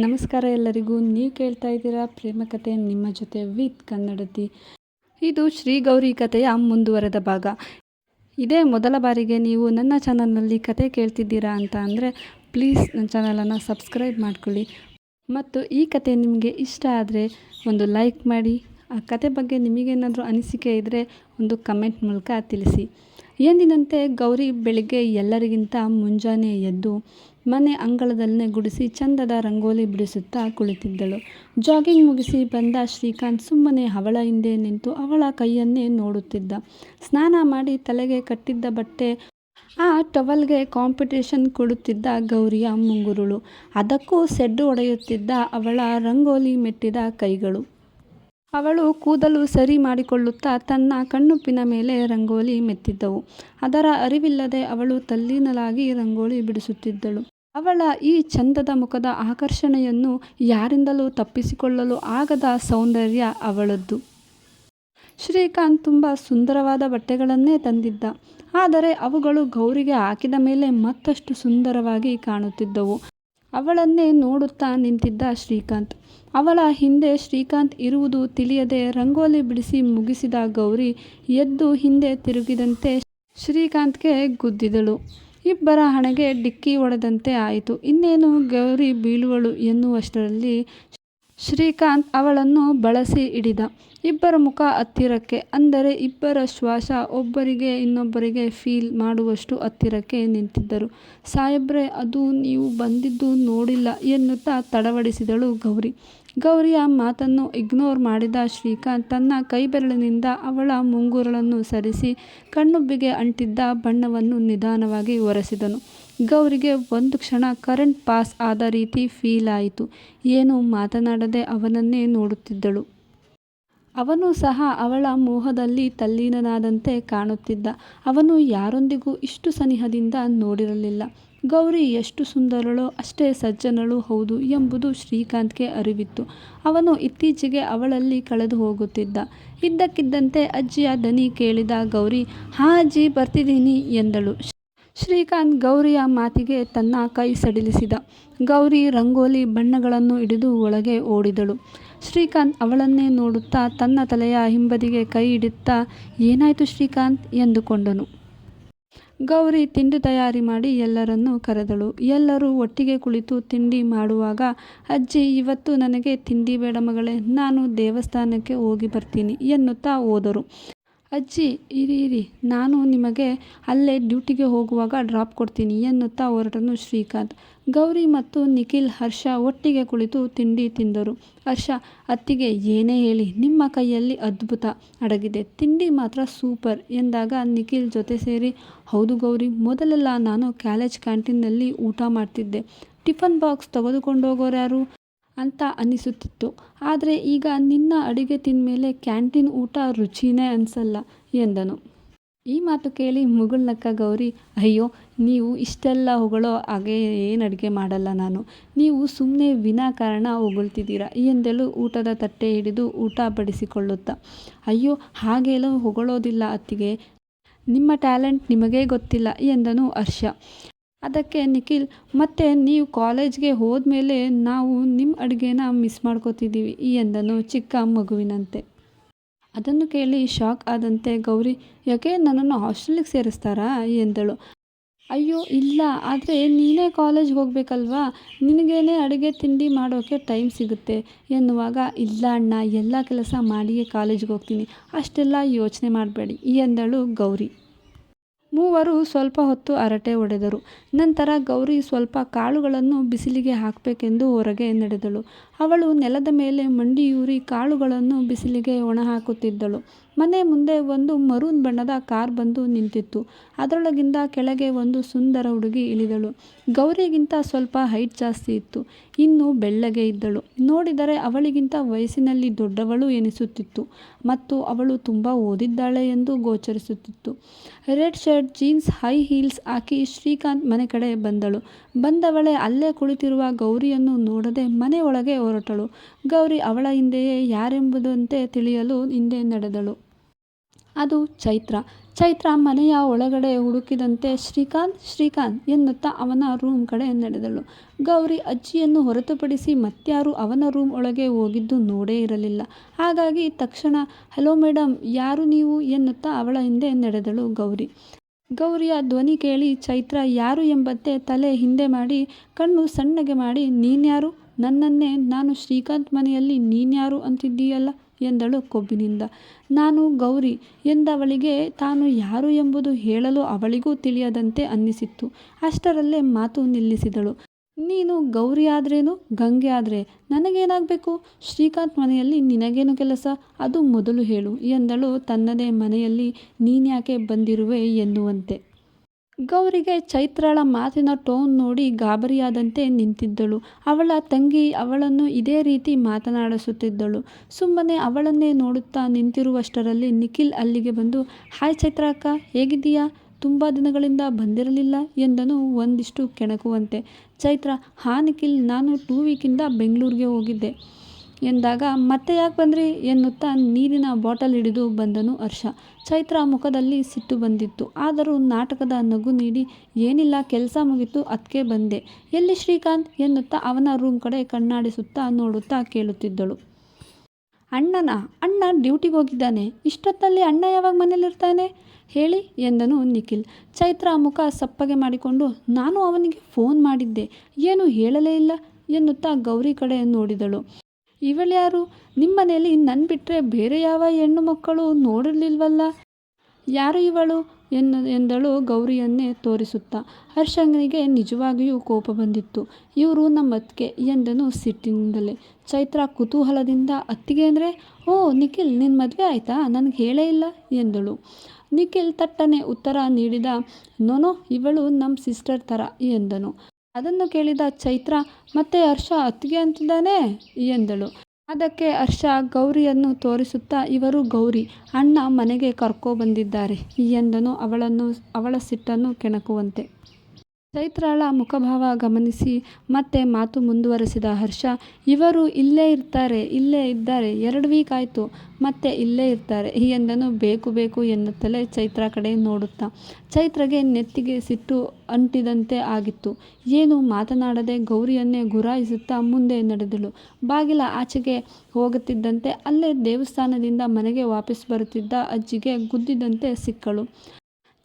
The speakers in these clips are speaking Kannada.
ನಮಸ್ಕಾರ ಎಲ್ಲರಿಗೂ. ನೀವು ಕೇಳ್ತಾ ಇದ್ದೀರಾ ಪ್ರೇಮ ಕಥೆ ನಿಮ್ಮ ಜೊತೆ ವಿತ್ ಕನ್ನಡತಿ. ಇದು ಶ್ರೀ ಗೌರಿ ಕಥೆಯ ಮುಂದುವರೆದ ಭಾಗ. ಇದೇ ಮೊದಲ ಬಾರಿಗೆ ನೀವು ನನ್ನ ಚಾನಲ್ನಲ್ಲಿ ಕತೆ ಕೇಳ್ತಿದ್ದೀರಾ ಅಂತ ಅಂದರೆ ಪ್ಲೀಸ್ ನನ್ನ ಚಾನಲನ್ನು ಸಬ್ಸ್ಕ್ರೈಬ್ ಮಾಡ್ಕೊಳ್ಳಿ. ಮತ್ತು ಈ ಕತೆ ನಿಮಗೆ ಇಷ್ಟ ಆದರೆ ಒಂದು ಲೈಕ್ ಮಾಡಿ. ಆ ಕತೆ ಬಗ್ಗೆ ನಿಮಗೇನಾದರೂ ಅನಿಸಿಕೆ ಇದ್ದರೆ ಒಂದು ಕಮೆಂಟ್ ಮೂಲಕ ತಿಳಿಸಿ. ಎಂದಿನಂತೆ ಗೌರಿ ಬೆಳಿಗ್ಗೆ ಎಲ್ಲರಿಗಿಂತ ಮುಂಜಾನೆ ಎದ್ದು ಮನೆ ಅಂಗಳದಲ್ಲೇ ಗುಡಿಸಿ ಚಂದದ ರಂಗೋಲಿ ಬಿಡಿಸುತ್ತಾ ಕುಳಿತಿದ್ದಳು. ಜಾಗಿಂಗ್ ಮುಗಿಸಿ ಬಂದ ಶ್ರೀಕಾಂತ್ ಸುಮ್ಮನೆ ಅವಳ ಹಿಂದೆ ನಿಂತು ಅವಳ ಕೈಯನ್ನೇ ನೋಡುತ್ತಿದ್ದ. ಸ್ನಾನ ಮಾಡಿ ತಲೆಗೆ ಕಟ್ಟಿದ್ದ ಬಟ್ಟೆ, ಆ ಟವಲ್ಗೆ ಕಾಂಪಿಟೇಷನ್ ಕೊಡುತ್ತಿದ್ದ ಗೌರಿಯ ಮುಂಗುರುಳು. ಅದಕ್ಕೂ ಸೆಡ್ಡು ಒಡೆಯುತ್ತಿದ್ದ ಅವಳ ರಂಗೋಲಿ ಮೆಟ್ಟಿದ ಕೈಗಳು. ಅವಳು ಕೂದಲು ಸರಿ ಮಾಡಿಕೊಳ್ಳುತ್ತಾ ತನ್ನ ಕಣ್ಣುಪ್ಪಿನ ಮೇಲೆ ರಂಗೋಲಿ ಮೆತ್ತಿದ್ದವು. ಅದರ ಅರಿವಿಲ್ಲದೆ ಅವಳು ತಲ್ಲೀನಲಾಗಿ ರಂಗೋಲಿ ಬಿಡಿಸುತ್ತಿದ್ದಳು. ಅವಳ ಈ ಚಂದದ ಮುಖದ ಆಕರ್ಷಣೆಯನ್ನು ಯಾರಿಂದಲೂ ತಪ್ಪಿಸಿಕೊಳ್ಳಲು ಆಗದ ಸೌಂದರ್ಯ ಅವಳದ್ದು. ಶ್ರೀಕಾಂತ್ ತುಂಬ ಸುಂದರವಾದ ಬಟ್ಟೆಗಳನ್ನೇ ತಂದಿದ್ದ. ಆದರೆ ಅವುಗಳು ಗೌರಿಗೆ ಹಾಕಿದ ಮೇಲೆ ಮತ್ತಷ್ಟು ಸುಂದರವಾಗಿ ಕಾಣುತ್ತಿದ್ದವು. ಅವಳನ್ನೇ ನೋಡುತ್ತಾ ನಿಂತಿದ್ದ ಶ್ರೀಕಾಂತ್. ಅವಳ ಹಿಂದೆ ಶ್ರೀಕಾಂತ್ ಇರುವುದು ತಿಳಿಯದೆ ರಂಗೋಲಿ ಬಿಡಿಸಿ ಮುಗಿಸಿದ ಗೌರಿ ಎದ್ದು ಹಿಂದೆ ತಿರುಗಿದಂತೆ ಶ್ರೀಕಾಂತ್ಗೆ ಗುದ್ದಿದಳು. ಇಬ್ಬರ ಹಣೆಗೆ ಡಿಕ್ಕಿ ಹೊಡೆದಂತೆ ಆಯಿತು. ಇನ್ನೇನು ಗೌರಿ ಬೀಳುವಳು ಎನ್ನುವಷ್ಟರಲ್ಲಿ ಶ್ರೀಕಾಂತ್ ಅವಳನ್ನು ಬಳಸಿ ಹಿಡಿದ. ಇಬ್ಬರ ಮುಖ ಹತ್ತಿರಕ್ಕೆ, ಅಂದರೆ ಇಬ್ಬರ ಶ್ವಾಸ ಒಬ್ಬರಿಗೆ ಇನ್ನೊಬ್ಬರಿಗೆ ಫೀಲ್ ಮಾಡುವಷ್ಟು ಹತ್ತಿರಕ್ಕೆ ನಿಂತಿದ್ದರು. ಸಾಹೇಬ್ರೆ, ಅದು ನೀವು ಬಂದಿದ್ದು ನೋಡಿಲ್ಲ ಎನ್ನುತ್ತಾ ತಡವಡಿಸಿದಳು ಗೌರಿ. ಗೌರಿಯ ಮಾತನ್ನು ಇಗ್ನೋರ್ ಮಾಡಿದ ಶ್ರೀಕಾಂತ್ ತನ್ನ ಕೈಬೆರಳಿನಿಂದ ಅವಳ ಮುಂಗುರಳನ್ನು ಸರಿಸಿ ಕಣ್ಣುಬ್ಬಿಗೆ ಅಂಟಿದ್ದ ಬಣ್ಣವನ್ನು ನಿಧಾನವಾಗಿ ಒರೆಸಿದನು. ಗೌರಿಗೆ ಒಂದು ಕ್ಷಣ ಕರೆಂಟ್ ಪಾಸ್ ಆದ ರೀತಿ ಫೀಲ್ ಆಯಿತು. ಏನು ಮಾತನಾಡದೆ ಅವನನ್ನೇ ನೋಡುತ್ತಿದ್ದಳು. ಅವನು ಸಹ ಅವಳ ಮೋಹದಲ್ಲಿ ತಲ್ಲೀನನಾದಂತೆ ಕಾಣುತ್ತಿದ್ದ. ಅವನು ಯಾರೊಂದಿಗೂ ಇಷ್ಟು ಸನಿಹದಿಂದ ನೋಡಿರಲಿಲ್ಲ. ಗೌರಿ ಎಷ್ಟು ಸುಂದರಳೋ ಅಷ್ಟೇ ಸಜ್ಜನಳು ಹೌದು ಎಂಬುದು ಶ್ರೀಕಾಂತ್ಗೆ ಅರಿವಿತ್ತು. ಅವನು ಇತ್ತೀಚೆಗೆ ಅವಳಲ್ಲಿ ಕಳೆದು ಹೋಗುತ್ತಿದ್ದ. ಇದ್ದಕ್ಕಿದ್ದಂತೆ ಅಜ್ಜಿಯ ದನಿ ಕೇಳಿದ ಗೌರಿ, ಹಾ ಅಜ್ಜಿ ಬರ್ತಿದ್ದೀನಿ ಎಂದಳು. ಶ್ರೀಕಾಂತ್ ಗೌರಿಯ ಮಾತಿಗೆ ತನ್ನ ಕೈ ಸಡಿಲಿಸಿದ. ಗೌರಿ ರಂಗೋಲಿ ಬಣ್ಣಗಳನ್ನು ಹಿಡಿದು ಒಳಗೆ ಓಡಿದಳು. ಶ್ರೀಕಾಂತ್ ಅವಳನ್ನೇ ನೋಡುತ್ತಾ ತನ್ನ ತಲೆಯ ಹಿಂಬದಿಗೆ ಕೈ ಹಿಡುತ್ತಾ, ಏನಾಯಿತು ಶ್ರೀಕಾಂತ್? ಎಂದುಕೊಂಡನು. ಗೌರಿ ತಿಂಡಿ ತಯಾರಿ ಮಾಡಿ ಎಲ್ಲರನ್ನು ಕರೆದಳು. ಎಲ್ಲರೂ ಒಟ್ಟಿಗೆ ಕುಳಿತು ತಿಂಡಿ ಮಾಡುವಾಗ, ಅಜ್ಜಿ, ಇವತ್ತು ನನಗೆ ತಿಂಡಿ ಬೇಡ ಮಗಳೇ, ನಾನು ದೇವಸ್ಥಾನಕ್ಕೆ ಹೋಗಿ ಬರ್ತೀನಿ ಎನ್ನುತ್ತಾ ಹೋದರು. ಅಜ್ಜಿ, ಇರಿ ಇರಿ, ನಾನು ನಿಮಗೆ ಅಲ್ಲೇ ಡ್ಯೂಟಿಗೆ ಹೋಗುವಾಗ ಡ್ರಾಪ್ ಕೊಡ್ತೀನಿ ಎನ್ನುತ್ತಾ ಹೊರಟನು ಶ್ರೀಕಾಂತ್. ಗೌರಿ ಮತ್ತು ನಿಖಿಲ್, ಹರ್ಷ ಒಟ್ಟಿಗೆ ಕುಳಿತು ತಿಂಡಿ ತಿಂದರು. ಹರ್ಷ, ಅತ್ತಿಗೆ ಏನೇ ಹೇಳಿ, ನಿಮ್ಮ ಕೈಯಲ್ಲಿ ಅದ್ಭುತ ಅಡಗಿದೆ. ತಿಂಡಿ ಮಾತ್ರ ಸೂಪರ್ ಎಂದಾಗ ನಿಖಿಲ್ ಜೊತೆ ಸೇರಿ, ಹೌದು ಗೌರಿ, ಮೊದಲೆಲ್ಲ ನಾನು ಕಾಲೇಜ್ ಕ್ಯಾಂಟೀನ್ನಲ್ಲಿ ಊಟ ಮಾಡ್ತಿದ್ದೆ. ಟಿಫನ್ ಬಾಕ್ಸ್ ತೆಗೆದುಕೊಂಡೋಗೋರ್ಯಾರು ಅಂತ ಅನಿಸುತ್ತಿತ್ತು ಆದರೆ ಈಗ ನಿನ್ನ ಅಡುಗೆ ತಿಂದಮೇಲೆ ಕ್ಯಾಂಟೀನ್ ಊಟ ರುಚಿನೇ ಅನಿಸಲ್ಲ ಎಂದನು. ಈ ಮಾತು ಕೇಳಿ ಮುಗುಳ್ನಕ್ಕ ಗೌರಿ, ಅಯ್ಯೋ, ನೀವು ಇಷ್ಟೆಲ್ಲ ಹೊಗಳೋ ಹಾಗೆ ಏನು ಅಡುಗೆ ಮಾಡಲ್ಲ ನಾನು. ನೀವು ಸುಮ್ಮನೆ ವಿನಾಕಾರಣ ಹೊಗಳ್ತಿದ್ದೀರಾ? ಎಂದೆಲ್ಲೂ ಊಟದ ತಟ್ಟೆ ಹಿಡಿದು ಊಟ ಬಡಿಸಿಕೊಳ್ಳುತ್ತಾ. ಅಯ್ಯೋ, ಹಾಗೆಲ್ಲ ಹೊಗಳೋದಿಲ್ಲ ಅತ್ತಿಗೆ. ನಿಮ್ಮ ಟ್ಯಾಲೆಂಟ್ ನಿಮಗೇ ಗೊತ್ತಿಲ್ಲ, ಎಂದನು ಹರ್ಷ. ಅದಕ್ಕೆ ನಿಖಿಲ್, ಮತ್ತೆ ನೀವು ಕಾಲೇಜ್ಗೆ ಹೋದ್ಮೇಲೆ ನಾವು ನಿಮ್ಮ ಅಡುಗೆನ ಮಿಸ್ ಮಾಡ್ಕೋತಿದ್ದೀವಿ ಈ ಎಂದನು ಚಿಕ್ಕ ಮಗುವಿನಂತೆ. ಅದನ್ನು ಕೇಳಿ ಶಾಕ್ ಆದಂತೆ, ಗೌರಿ, ಯಾಕೆ ನನ್ನನ್ನು ಹಾಸ್ಟೆಲಿಗೆ ಸೇರಿಸ್ತಾರಾ? ಎಂದಳು. ಅಯ್ಯೋ, ಇಲ್ಲ, ಆದರೆ ನೀನೇ ಕಾಲೇಜ್ಗೆ ಹೋಗಬೇಕಲ್ವಾ? ನಿನಗೇನೆ ಅಡುಗೆ ತಿಂಡಿ ಮಾಡೋಕ್ಕೆ ಟೈಮ್ ಸಿಗುತ್ತೆ. ಎನ್ನುವಾಗ, ಇಲ್ಲ ಅಣ್ಣ, ಎಲ್ಲ ಕೆಲಸ ಮಾಡಿಯೇ ಕಾಲೇಜ್ಗೆ ಹೋಗ್ತೀನಿ, ಅಷ್ಟೆಲ್ಲ ಯೋಚನೆ ಮಾಡಬೇಡಿ, ಎಂದಳು ಗೌರಿ. ಮೂವರು ಸ್ವಲ್ಪ ಹೊತ್ತು ಅರಟೆ ಹೊಡೆದರು ನಂತರ ಗೌರಿ ಸ್ವಲ್ಪ ಕಾಳುಗಳನ್ನು ಬಿಸಿಲಿಗೆ ಹಾಕಬೇಕೆಂದು ಹೊರಗೆ ನಡೆದಳು. ಅವಳು ನೆಲದ ಮೇಲೆ ಮಂಡಿಯೂರಿ ಕಾಳುಗಳನ್ನು ಬಿಸಿಲಿಗೆ ಒಣಹಾಕುತ್ತಿದ್ದಳು. ಮನೆ ಮುಂದೆ ಒಂದು ಮರೂನ್ ಬಣ್ಣದ ಕಾರ್ ಬಂದು ನಿಂತಿತ್ತು. ಅದರೊಳಗಿಂದ ಕೆಳಗೆ ಒಂದು ಸುಂದರ ಹುಡುಗಿ ಇಳಿದಳು. ಗೌರಿಗಿಂತ ಸ್ವಲ್ಪ ಹೈಟ್ ಜಾಸ್ತಿ ಇತ್ತು. ಇನ್ನು ಬೆಳ್ಳಗೆ ಇದ್ದಳು. ನೋಡಿದರೆ ಅವಳಿಗಿಂತ ವಯಸ್ಸಿನಲ್ಲಿ ದೊಡ್ಡವಳು ಎನಿಸುತ್ತಿತ್ತು ಮತ್ತು ಅವಳು ತುಂಬ ಓದಿದ್ದಾಳೆ ಎಂದು ಗೋಚರಿಸುತ್ತಿತ್ತು. Red shirt, jeans, high heels ಹಾಕಿ ಶ್ರೀಕಾಂತ್ ಮನೆ ಕಡೆ ಬಂದಳು. ಬಂದವಳೆ ಅಲ್ಲೇ ಕುಳಿತಿರುವ ಗೌರಿಯನ್ನು ನೋಡದೆ ಮನೆ ಒಳಗೆ ಹೊರಟಳು. ಗೌರಿ ಅವಳ ಹಿಂದೆಯೇ ಯಾರೆಂಬುದಂತೆ ತಿಳಿಯಲು ಹಿಂದೆ ನಡೆದಳು. ಅದು ಚೈತ್ರ. ಚೈತ್ರ ಮನೆಯ ಒಳಗಡೆ ಹುಡುಕಿದಂತೆ ಶ್ರೀಕಾಂತ್ ಶ್ರೀಕಾಂತ್ ಎನ್ನುತ್ತಾ ಅವನ ರೂಮ್ ಕಡೆ ನಡೆದಳು. ಗೌರಿ ಅಜ್ಜಿಯನ್ನು ಹೊರತುಪಡಿಸಿ ಮತ್ಯಾರು ಅವನ ರೂಮ್ ಒಳಗೆ ಹೋಗಿದ್ದು ನೋಡೇ ಇರಲಿಲ್ಲ. ಹಾಗಾಗಿ ತಕ್ಷಣ, ಹಲೋ ಮೇಡಮ್ ಯಾರು ನೀವು? ಎನ್ನುತ್ತಾ ಅವಳ ಹಿಂದೆ ನಡೆದಳು ಗೌರಿ. ಗೌರಿಯ ಧ್ವನಿ ಕೇಳಿ ಚೈತ್ರ, ಯಾರು? ಎಂಬಂತೆ ತಲೆ ಹಿಂದೆ ಮಾಡಿ, ಕಣ್ಣು ಸಣ್ಣಗೆ ಮಾಡಿ, ನೀನ್ಯಾರು? ನನ್ನನ್ನೇ, ನಾನು ಶ್ರೀಕಾಂತ್ ಮನೆಯಲ್ಲಿ ನೀನ್ಯಾರು ಅಂತಿದ್ದೀಯಲ್ಲ? ಎಂದಳು ಕೊಬ್ಬಿನಿಂದ. ನಾನು ಗೌರಿ ಎಂದವಳಿಗೆ ತಾನು ಯಾರು ಎಂಬುದು ಹೇಳಲು ಅವಳಿಗೂ ತಿಳಿಯದಂತೆ ಅನ್ನಿಸಿತ್ತು. ಅಷ್ಟರಲ್ಲೇ ಮಾತು ನಿಲ್ಲಿಸಿದಳು. ನೀನು ಗೌರಿ ಆದ್ರೇನು? ಗಂಗೆ ಆದರೆ ನನಗೇನಾಗಬೇಕು? ಶ್ರೀಕಾಂತ್ ಮನೆಯಲ್ಲಿ ನಿನಗೇನು ಕೆಲಸ? ಅದು ಮೊದಲು ಹೇಳು ಎಂದಳು ತನ್ನದೇ ಮನೆಯಲ್ಲಿ ನೀನ್ಯಾಕೆ ಬಂದಿರುವೆ ಎನ್ನುವಂತೆ. ಗೌರಿಗೆ ಚೈತ್ರಳ ಮಾತಿನ ಟೋನ್ ನೋಡಿ ಗಾಬರಿಯಾದಂತೆ ನಿಂತಿದ್ದಳು. ಅವಳ ತಂಗಿ ಅವಳನ್ನು ಇದೇ ರೀತಿ ಮಾತನಾಡಿಸುತ್ತಿದ್ದಳು. ಸುಮ್ಮನೆ ಅವಳನ್ನೇ ನೋಡುತ್ತಾ ನಿಂತಿರುವಷ್ಟರಲ್ಲಿ ನಿಖಿಲ್ ಅಲ್ಲಿಗೆ ಬಂದು, ಹಾಯ್ ಚೈತ್ರ ಅಕ್ಕ ಹೇಗಿದ್ದೀಯಾ? ತುಂಬ ದಿನಗಳಿಂದ ಬಂದಿರಲಿಲ್ಲ? ಎಂದನು ಒಂದಿಷ್ಟು ಕೆಣಕುವಂತೆ. ಚೈತ್ರ, ಹಾ ನಿಖಿಲ್, ನಾನು ಟೂ ವೀಕಿಂದ ಬೆಂಗಳೂರಿಗೆ ಹೋಗಿದ್ದೆ. ಎಂದಾಗ, ಮತ್ತೆ ಯಾಕೆ ಬಂದ್ರಿ? ಎನ್ನುತ್ತಾ ನೀರಿನ ಬಾಟಲ್ ಹಿಡಿದು ಬಂದನು ಹರ್ಷ. ಚೈತ್ರ ಮುಖದಲ್ಲಿ ಸಿಟ್ಟು ಬಂದಿತ್ತು. ಆದರೂ ನಾಟಕದ ನಗು ನೀಡಿ, ಏನಿಲ್ಲ, ಕೆಲಸ ಮುಗಿತು ಅದಕ್ಕೆ ಬಂದೆ. ಎಲ್ಲಿ ಶ್ರೀಕಾಂತ್? ಎನ್ನುತ್ತಾ ಅವನ ರೂಮ್ ಕಡೆ ಕಣ್ಣಾಡಿಸುತ್ತಾ ನೋಡುತ್ತಾ ಕೇಳುತ್ತಿದ್ದಳು. ಅಣ್ಣನ, ಅಣ್ಣ ಡ್ಯೂಟಿಗೆ ಹೋಗಿದ್ದಾನೆ. ಇಷ್ಟೊತ್ತಲ್ಲಿ ಅಣ್ಣ ಯಾವಾಗ ಮನೇಲಿರ್ತಾನೆ? ಹೇಳಿ, ಎಂದನು ನಿಖಿಲ್. ಚೈತ್ರ ಮುಖ ಸಪ್ಪಗೆ ಮಾಡಿಕೊಂಡು, ನಾನು ಅವನಿಗೆ ಫೋನ್ ಮಾಡಿದ್ದೆ. ಏನು ಹೇಳಲೇ ಇಲ್ಲ, ಎನ್ನುತ್ತಾ ಗೌರಿ ಕಡೆ ನೋಡಿದಳು. ಇವಳ್ಯಾರು ಮನೆಯಲ್ಲಿ ನನ್ನ ಬಿಟ್ಟರೆ ಬೇರೆ ಯಾವ ಹೆಣ್ಣು ಮಕ್ಕಳು ನೋಡಿರ್ಲಿಲ್ವಲ್ಲ? ಯಾರು ಇವಳು? ಎನ್ನು, ಎಂದಳು ಗೌರಿಯನ್ನೇ ತೋರಿಸುತ್ತಾ. ಹರ್ಷಂಗನಿಗೆ ನಿಜವಾಗಿಯೂ ಕೋಪ ಬಂದಿತ್ತು. ಇವರು ನಮ್ಮ ಅತ್ತಿಗೆ ಎಂದನು ಸಿಟ್ಟಿನಿಂದಲೇ. ಚೈತ್ರ ಕುತೂಹಲದಿಂದ, ಅತ್ತಿಗೆ ಅಂದರೆ, ಓ, ನಿಖಿಲ್ ನಿನ್ನ ಮದುವೆ ಆಯಿತಾ? ನನಗೆ ಹೇಳೇ ಇಲ್ಲ, ಎಂದಳು. ನಿಖಿಲ್ ತಟ್ಟನೆ ಉತ್ತರ ನೀಡಿದ, ನೋನೋ, ಇವಳು ನಮ್ಮ ಸಿಸ್ಟರ್ ಥರ ಎಂದನು. ಅದನ್ನು ಕೇಳಿದ ಚೈತ್ರ, ಮತ್ತೆ ಹರ್ಷ ಅತ್ತಿಗೆ ಅಂತಿದ್ದಾನೆ? ಎಂದಳು. ಅದಕ್ಕೆ ಹರ್ಷ ಗೌರಿಯನ್ನು ತೋರಿಸುತ್ತಾ, ಇವರು ಗೌರಿ, ಅಣ್ಣ ಮನೆಗೆ ಕರ್ಕೊ ಬಂದಿದ್ದಾರೆ ಎಂದನು ಅವಳನ್ನು, ಅವಳ ಸಿಟ್ಟನ್ನು ಕೆಣಕುವಂತೆ. ಚೈತ್ರಳ ಮುಖಭಾವ ಗಮನಿಸಿ ಮತ್ತೆ ಮಾತು ಮುಂದುವರೆಸಿದ ಹರ್ಷ, ಇವರು ಇಲ್ಲೇ ಇರ್ತಾರೆ, ಇಲ್ಲೇ ಇದ್ದಾರೆ, ಎರಡು ವೀಕ್ ಆಯಿತು, ಮತ್ತೆ ಇಲ್ಲೇ ಇರ್ತಾರೆ ಎಂದನು ಬೇಕು ಬೇಕು ಎನ್ನುತ್ತಲೇ ಚೈತ್ರ ಕಡೆ ನೋಡುತ್ತಾ. ಚೈತ್ರಗೆ ನೆತ್ತಿಗೆ ಸಿಟ್ಟು ಅಂಟಿದಂತೆ ಆಗಿತ್ತು. ಏನು ಮಾತನಾಡದೆ ಗೌರಿಯನ್ನೇ ಗುರಾಯಿಸುತ್ತಾ ಮುಂದೆ ನಡೆದಳು. ಬಾಗಿಲ ಆಚೆಗೆ ಹೋಗುತ್ತಿದ್ದಂತೆ ಅಲ್ಲೇ ದೇವಸ್ಥಾನದಿಂದ ಮನೆಗೆ ವಾಪಸ್ ಬರುತ್ತಿದ್ದ ಅಜ್ಜಿಗೆ ಗುದ್ದಿದಂತೆ ಸಿಕ್ಕಳು.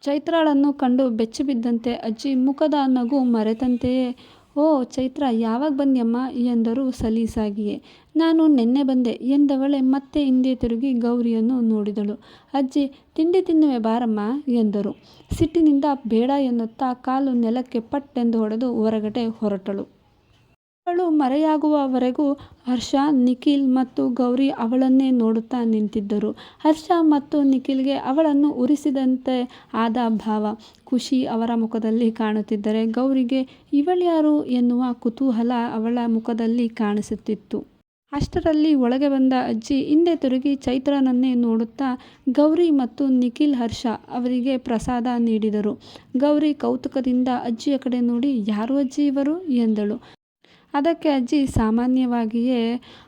ಚೈತ್ರಳನ್ನು ಕಂಡು ಬೆಚ್ಚಿಬಿದ್ದಂತೆ ಅಜ್ಜಿ ಮುಖದ ನಗು ಮರೆತಂತೆಯೇ, ಓ ಚೈತ್ರ, ಯಾವಾಗ ಬಂದ್ಯಮ್ಮ? ಎಂದರು ಸಲೀಸಾಗಿಯೇ. ನಾನು ನಿನ್ನೆ ಬಂದೆ, ಎಂದವಳೆ ಮತ್ತೆ ಹಿಂದೆ ತಿರುಗಿ ಗೌರಿಯನ್ನು ನೋಡಿದಳು. ಅಜ್ಜಿ, ತಿಂಡಿ ತಿನ್ನುವೆ ಬಾರಮ್ಮ, ಎಂದರು. ಸಿಟ್ಟಿನಿಂದ ಬೇಡ ಎನ್ನುತ್ತಾ ಕಾಲು ನೆಲಕ್ಕೆ ಪಟ್ಟೆಂದು ಹೊಡೆದು ಹೊರಗಡೆ ಹೊರಟಳು. ಅವಳು ಮರೆಯಾಗುವವರೆಗೂ ಹರ್ಷ, ನಿಖಿಲ್ ಮತ್ತು ಗೌರಿ ಅವಳನ್ನೇ ನೋಡುತ್ತಾ ನಿಂತಿದ್ದರು. ಹರ್ಷ ಮತ್ತು ನಿಖಿಲ್ಗೆ ಅವಳನ್ನು ಉರಿಸಿದಂತೆ ಆದ ಭಾವ. ಖುಷಿ ಅವರ ಮುಖದಲ್ಲಿ ಕಾಣುತ್ತಿದ್ದರೆ ಗೌರಿಗೆ ಇವಳ್ಯಾರು? ಎನ್ನುವ ಕುತೂಹಲ ಅವಳ ಮುಖದಲ್ಲಿ ಕಾಣಿಸುತ್ತಿತ್ತು. ಅಷ್ಟರಲ್ಲಿ ಒಳಗೆ ಬಂದ ಅಜ್ಜಿ ಹಿಂದೆ ತಿರುಗಿ ಚೈತ್ರನನ್ನೇ ನೋಡುತ್ತಾ ಗೌರಿ ಮತ್ತು ನಿಖಿಲ್ ಹರ್ಷ ಅವರಿಗೆ ಪ್ರಸಾದ ನೀಡಿದರು. ಗೌರಿ ಕೌತುಕದಿಂದ ಅಜ್ಜಿಯ ಕಡೆ ನೋಡಿ, ಯಾರು ಅಜ್ಜಿ ಇವರು? ಎಂದಳು. ಅದಕ್ಕೆ ಅಜ್ಜಿ ಸಾಮಾನ್ಯವಾಗಿಯೇ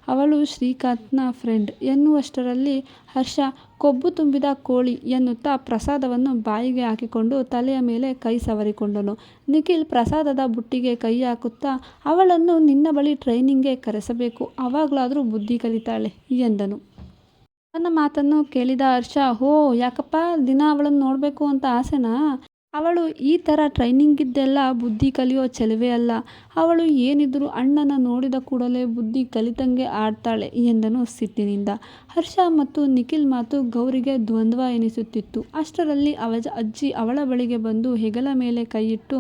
ಅವಳು ಶ್ರೀಕಾಂತ್ನ ಫ್ರೆಂಡ್ ಎನ್ನುವಷ್ಟರಲ್ಲಿ ಹರ್ಷ ಕೊಬ್ಬು ತುಂಬಿದ ಕೋಳಿ ಎನ್ನುತ್ತಾ ಪ್ರಸಾದವನ್ನು ಬಾಯಿಗೆ ಹಾಕಿಕೊಂಡು ತಲೆಯ ಮೇಲೆ ಕೈ ಸವರಿಕೊಂಡನು. ನಿಖಿಲ್ ಪ್ರಸಾದದ ಬುಟ್ಟಿಗೆ ಕೈ ಹಾಕುತ್ತಾ ಅವಳನ್ನು ನಿನ್ನ ಬಳಿ ಟ್ರೈನಿಂಗ್ಗೆ ಕರೆಸಬೇಕು ಆವಾಗಲಾದರೂ ಬುದ್ಧಿ ಕಲಿತಾಳೆ ಎಂದನು. ನನ್ನ ಮಾತನ್ನು ಕೇಳಿದ ಹರ್ಷ, ಹೋ, ಯಾಕಪ್ಪ ದಿನ ಅವಳನ್ನು ನೋಡಬೇಕು ಅಂತ ಆಸೆನಾ? ಅವಳು ಈ ಥರ ಟ್ರೈನಿಂಗಿದ್ದೆಲ್ಲ ಬುದ್ಧಿ ಕಲಿಯೋ ಚೆಲುವೆ ಅಲ್ಲ. ಅವಳು ಏನಿದ್ದರೂ ಅಣ್ಣನ ನೋಡಿದ ಕೂಡಲೇ ಬುದ್ಧಿ ಕಲಿತಂಗೆ ಆಡ್ತಾಳೆ ಎಂದನು ಸಿಟ್ಟಿನಿಂದ. ಹರ್ಷ ಮತ್ತು ನಿಖಿಲ್ ಮಾತು ಗೌರಿಗೆ ದ್ವಂದ್ವ ಎನಿಸುತ್ತಿತ್ತು. ಅಷ್ಟರಲ್ಲಿ ಅವಜ ಅಜ್ಜಿ ಅವಳ ಬಳಿಗೆ ಬಂದು ಹೆಗಲ ಮೇಲೆ ಕೈಯಿಟ್ಟು,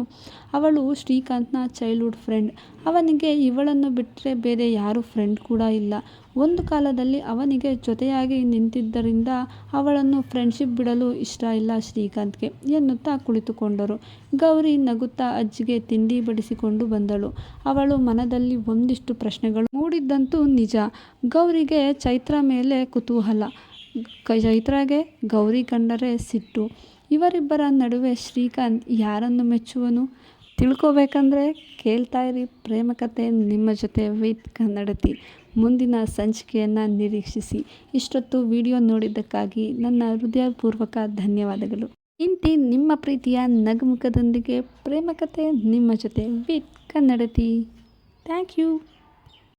ಅವಳು ಶ್ರೀಕಾಂತ್ನ ಚೈಲ್ಡ್ಹುಡ್ ಫ್ರೆಂಡ್ ಅವನಿಗೆ ಇವಳನ್ನು ಬಿಟ್ಟರೆ ಬೇರೆ ಯಾರೂ ಫ್ರೆಂಡ್ ಕೂಡ ಇಲ್ಲ. ಒಂದು ಕಾಲದಲ್ಲಿ ಅವನಿಗೆ ಜೊತೆಯಾಗಿ ನಿಂತಿದ್ದರಿಂದ ಅವಳನ್ನು ಫ್ರೆಂಡ್ಶಿಪ್ ಬಿಡಲು ಇಷ್ಟ ಇಲ್ಲ ಶ್ರೀಕಾಂತ್ಗೆ, ಎನ್ನುತ್ತಾ ಕುಳಿತುಕೊಂಡರು. ಗೌರಿ ನಗುತ್ತಾ ಅಜ್ಜಿಗೆ ತಿಂಡಿ ಬಡಿಸಿಕೊಂಡು ಬಂದಳು. ಅವಳು ಮನದಲ್ಲಿ ಒಂದಿಷ್ಟು ಪ್ರಶ್ನೆಗಳು ಮೂಡಿದ್ದಂತೂ ನಿಜ. ಗೌರಿಗೆ ಚೈತ್ರ ಮೇಲೆ ಕುತೂಹಲ. ಚೈತ್ರಾಗೆ ಗೌರಿ ಕಂಡರೆ ಸಿಟ್ಟು. ಇವರಿಬ್ಬರ ನಡುವೆ ಶ್ರೀಕಾಂತ್ ಯಾರನ್ನು ಮೆಚ್ಚುವನು? ತಿಳ್ಕೋಬೇಕಂದ್ರೆ ಕೇಳ್ತಾ ಇರಿ ಪ್ರೇಮಕತೆ ನಿಮ್ಮ ಜೊತೆ ವಿತ್ ಕನ್ನಡತಿ. ಮುಂದಿನ ಸಂಚಿಕೆಯನ್ನು ನಿರೀಕ್ಷಿಸಿ. ಇಷ್ಟೊತ್ತು ವಿಡಿಯೋ ನೋಡಿದ್ದಕ್ಕಾಗಿ ನನ್ನ ಹೃದಯಪೂರ್ವಕ ಧನ್ಯವಾದಗಳು. ಇಂತಿ ನಿಮ್ಮ ಪ್ರೀತಿಯ ನಗುಮುಖದೊಂದಿಗೆ ಪ್ರೇಮಕತೆ ನಿಮ್ಮ ಜೊತೆ ವಿತ್ ಕನ್ನಡತಿ. Thank you